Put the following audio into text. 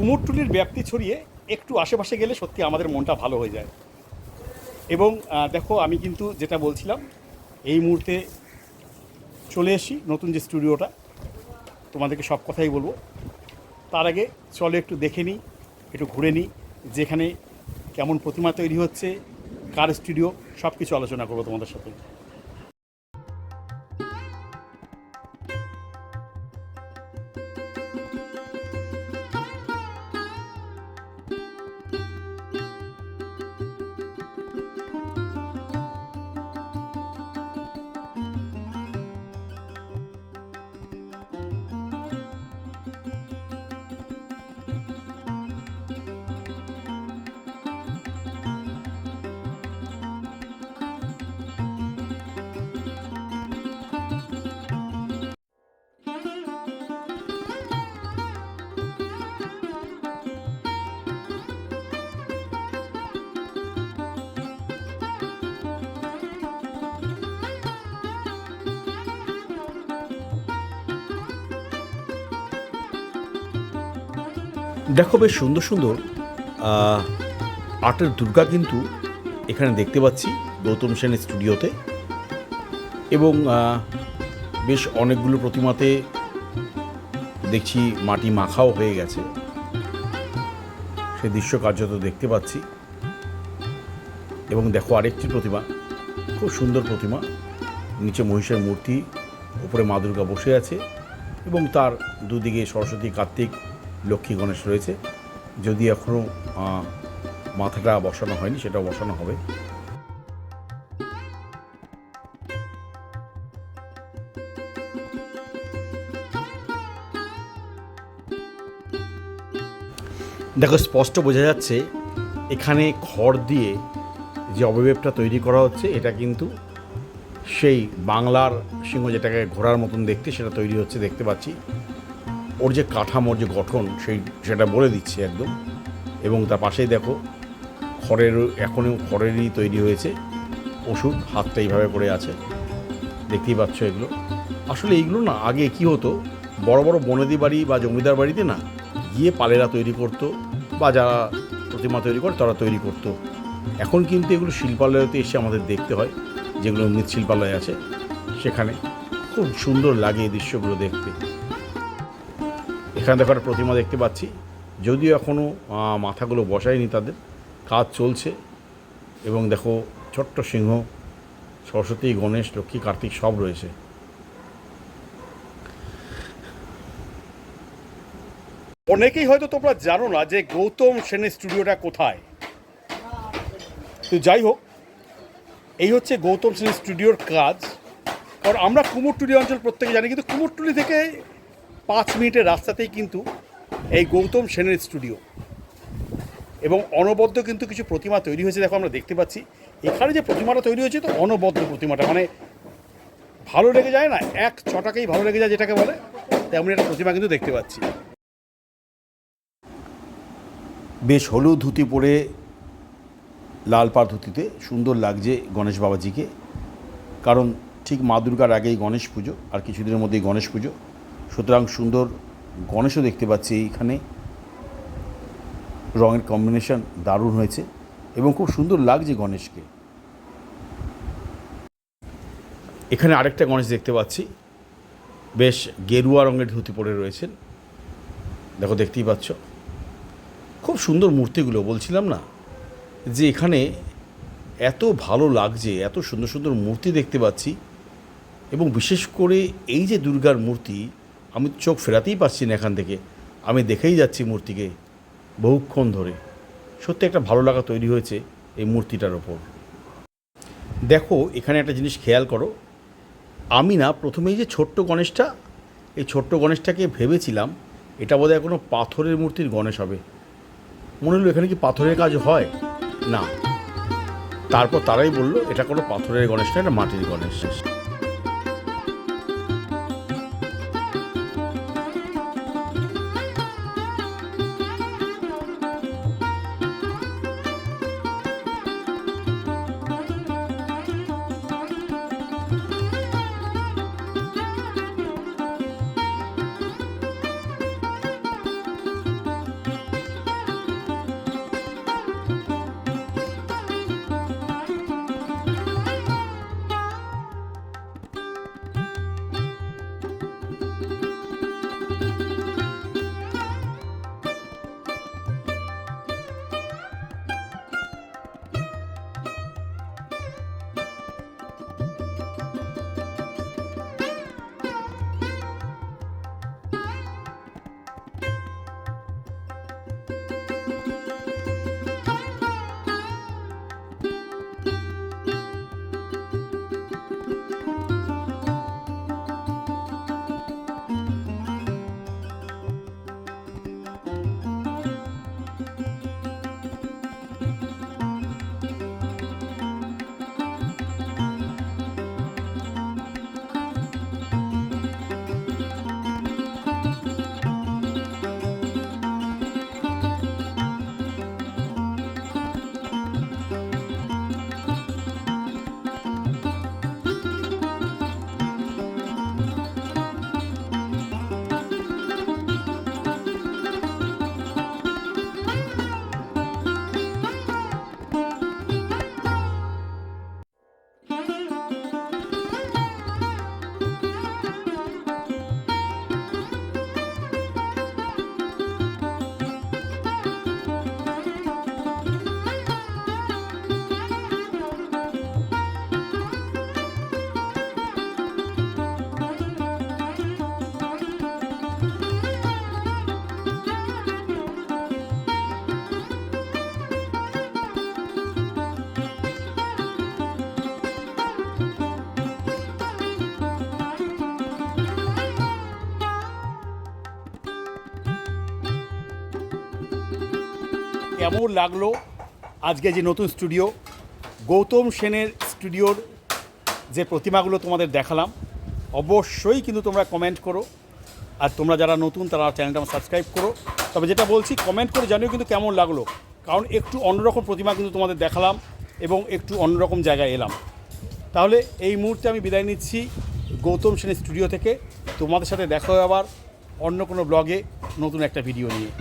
কুমোরটুলির ব্যাপ্তি ছড়িয়ে একটু আশেপাশে গেলে সত্যি আমাদের মনটা ভালো হয়ে যায়। এবং দেখো, আমি কিন্তু যেটা বলছিলাম, এই মুহূর্তে চলে এসেছি নতুন যে স্টুডিওটা, তোমাদেরকে সব কথাই বলব। তার আগে চলো একটু দেখে নিই, একটু ঘুরে নিই, যেখানে কেমন প্রতিমা তৈরি হচ্ছে, কার স্টুডিও সব কিছু আলোচনা করব তোমাদের সাথে। দেখো বেশ সুন্দর সুন্দর আহ, আর্টের দুর্গা কিন্তু এখানে দেখতে পাচ্ছি গৌতম সেনের স্টুডিওতে এবং বেশ অনেকগুলো প্রতিমাতে দেখছি মাটি মাখাও হয়ে গেছে। সে দৃশ্য কার্যত দেখতে পাচ্ছি। এবং দেখো আরেকটি প্রতিমা খুব সুন্দর প্রতিমা। নিচে মহিষের মূর্তি উপরে মা দুর্গা বসে আছে এবং তার দুদিকে সরস্বতী কার্তিক লক্ষ্মী গণেশ রয়েছে। যদি এখনও মাথাটা বসানো হয়নি, সেটাও বসানো হবে। দেখো, স্পষ্ট বোঝা যাচ্ছে, এখানে খড় দিয়ে যে অবয়বটা তৈরি করা হচ্ছে, এটা কিন্তু সেই বাংলার সিংহ যেটাকে ঘোড়ার মতন দেখতে, সেটা তৈরি হচ্ছে, দেখতে পাচ্ছি। ওর যে কাঠামোর যে গঠন, সেই, সেটা বলে দিচ্ছে একদম। এবং তার পাশেই দেখো, খড়ের, এখনও খড়েরই তৈরি হয়েছে। ওষুধ হাতটা এইভাবে করে আছে। দেখতেই পাচ্ছ এগুলো। আসলে এইগুলো না, আগে কি হতো, বড় বড় বনেদি বাড়ি বা জমিদার বাড়িতে না, গিয়ে পালেরা তৈরি করতো বা যারা প্রতিমা তৈরি করে, তারা তৈরি করতো। এখন কিন্তু এগুলো শিল্পালয়তে এসে আমাদের দেখতে হয়, যেগুলো মৃৎশিল্পালয় আছে সেখানে। খুব সুন্দর লাগে এই দৃশ্যগুলো দেখতে। এখানে দেখো একটা প্রতিমা দেখতে পাচ্ছি। যদিও এখনও মাথাগুলো বসায়নি তাদের। কাজ চলছে। এবং দেখো, ছোট্ট সিংহ, সরস্বতী, গণেশ, লক্ষ্মী, কার্তিক সব রয়েছে। অনেকেই হয়তো তোমরা জানো না যে গৌতম সেনের স্টুডিওটা কোথায়। তো যাই হোক, এই হচ্ছে গৌতম সেনের স্টুডিওর কাজ। কারণ আমরা কুমোরটুলি অঞ্চল প্রত্যেকে জানি, কিন্তু কুমোরটুলি থেকে পাঁচ মিনিটের রাস্তাতেই কিন্তু এই গৌতম সেনের স্টুডিও। এবং অনবদ্য কিন্তু কিছু প্রতিমা তৈরি হয়েছে, দেখো আমরা দেখতে পাচ্ছি। এখানে যে প্রতিমাটা তৈরি হয়েছে, তো অনবদ্য প্রতিমাটা। মানে ভালো লেগে যায় না? এক ছটাকেই ভালো লেগে যায় যেটাকে বলে তেমন একটা প্রতিমা কিন্তু দেখতে পাচ্ছি। বেশ হলুদ ধুতি পরে লাল পাড় ধুতিতে সুন্দর লাগছে গণেশ বাবাজিকে। কারণ ঠিক মা দুর্গার আগেই গণেশ পুজো, আর কিছুদিনের মধ্যেই গণেশ পুজো। সুতরাং সুন্দর গণেশও দেখতে পাচ্ছি এইখানে। রঙের কম্বিনেশন দারুণ হয়েছে এবং খুব সুন্দর লাগছে গণেশকে। এখানে আরেকটা গণেশ দেখতে পাচ্ছি। বেশ গেরুয়া রঙের ধুতি পরে রয়েছেন। দেখো, দেখতেই পাচ্ছ। খুব সুন্দর মূর্তিগুলো, বলছিলাম না যে এখানে এত ভালো লাগছে, এত সুন্দর সুন্দর মূর্তি দেখতে পাচ্ছি। এবং বিশেষ করে এই যে দুর্গার মূর্তি আমি চোখ ফেরাতেই পারছি না এখান থেকে। আমি দেখেই যাচ্ছি মূর্তিকে বহুক্ষণ ধরে। সত্যি একটা ভালো লাগা তৈরি হয়েছে এই মূর্তিটার ওপর। দেখো, এখানে একটা জিনিস খেয়াল করো। আমি না, প্রথমেই যে ছোট্ট গণেশটা, এই ছোট্ট গণেশটাকে ভেবেছিলাম এটা বোধহয় কোনো পাথরের মূর্তির গণেশ হবে। মনে হলো এখানে কি পাথরের কাজ হয়? না। তারপর তারাই বলল, এটা কোনো পাথরের গণেশ না, এটা মাটির গণেশ। কেমন লাগল? আজকে যে নতুন স্টুডিও, গৌতম সেনের স্টুডিওর যে প্রতিমাগুলো তোমাদের দেখালাম, অবশ্যই কিন্তু তোমরা কমেন্ট করো। আর তোমরা যারা নতুন, তারা চ্যানেলটা আমার সাবস্ক্রাইব করো। তবে যেটা বলছি কমেন্ট করে জানিও কিন্তু কেমন লাগল। কারণ একটু অন্যরকম প্রতিমা কিন্তু তোমাদের দেখালাম এবং একটু অন্যরকম জায়গায় এলাম। তাহলে এই মুহূর্তে আমি বিদায় নিচ্ছি গৌতম সেনের স্টুডিও থেকে। তোমাদের সাথে দেখা আবার অন্য কোনো ব্লগে নতুন একটা ভিডিও নিয়ে।